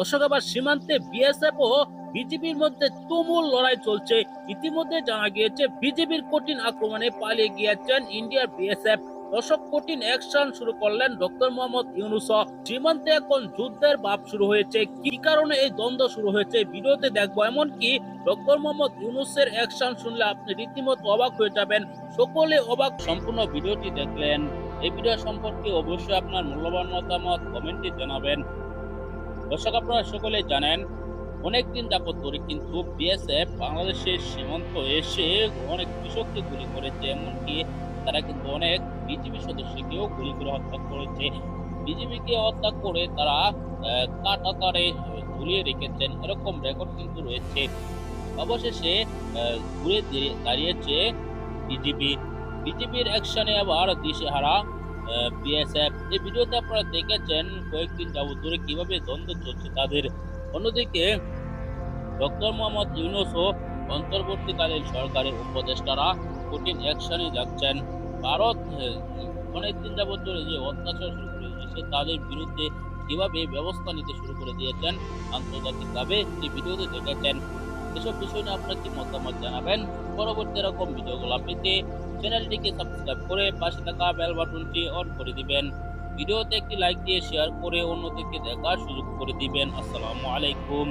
দর্শক আবার সীমান্তে বিএসএফ ও বিজেপির মধ্যে তুমুল লড়াই চলছে। ইতিমধ্যে জানা গিয়েছে বিজেপির কঠিন আক্রমণে পালিয়ে গিয়েছেন ইন্ডিয়ার বিএসএফ দর্শক, কঠিন অ্যাকশন শুরু করলেন ডক্টর মোহাম্মদ ইউনুস। সীমান্তে এখন যুদ্ধের ভাব শুরু হয়েছে। কি কারণে এই দ্বন্দ্ব শুরু হয়েছে ভিডিওতে দেখব। এমনকি ডক্টর মোহাম্মদ ইউনুসের অ্যাকশন শুনলে আপনি রীতিমতো অবাক হয়ে যাবেন। সকলে অবাক। সম্পূর্ণ ভিডিওটি দেখলেন। এই ভিডিও সম্পর্কে অবশ্যই আপনার মূল্যবান মতামত কমেন্টে জানাবেন। দর্শক, আপনারা সকলে জানেন, অনেকদিন যাবত ধরে কিন্তু বিএসএফ বাংলাদেশের সীমান্ত এসে অনেক কৃষককে গুলি করেছে, এমনকি তারা কিন্তু অনেক বিজেপি সদস্যকেও গুলি করে হত্যা করেছে। বিজেপিকে হত্যা করে তারা কাটা তারে ঝুলিয়ে রেখেছেন, এরকম রেকর্ড কিন্তু রয়েছে। অবশেষে ঘুরে দাঁড়িয়েছে বিজেপি বিজেপির অ্যাকশনে আবার দিশেহারা বিএসএফ এই ভিডিওতে আপনারা দেখেছেন কয়েকদিন যাবত ধরে কীভাবে দ্বন্দ্ব চলছে তাদের। অন্যদিকে, ডক্টর মোহাম্মদ ইউনুস ও অন্তর্বর্তীকালীন সরকারের উপদেষ্টারা কঠিন অ্যাকশনে যাচ্ছেন। ভারত অনেকদিন যাবত ধরে যে অত্যাচার শুরু করে দিয়েছে তাদের বিরুদ্ধে কীভাবে ব্যবস্থা নিতে শুরু করে দিয়েছেন আন্তর্জাতিকভাবে, এই ভিডিওতে দেখেছেন। এসব বিষয় নিয়ে আপনার কি মতামত জানাবেন? পরবর্তী এরকম ভিডিওগুলো পেতে চ্যানেলটিকে সাবস্ক্রাইব করে পাশে থাকা বেল বাটনটি অন করে দিবেন। ভিডিওতে একটি লাইক দিয়ে শেয়ার করে অন্যদেরকে দেখার সুযোগ করে দিবেন। আসসালামু আলাইকুম।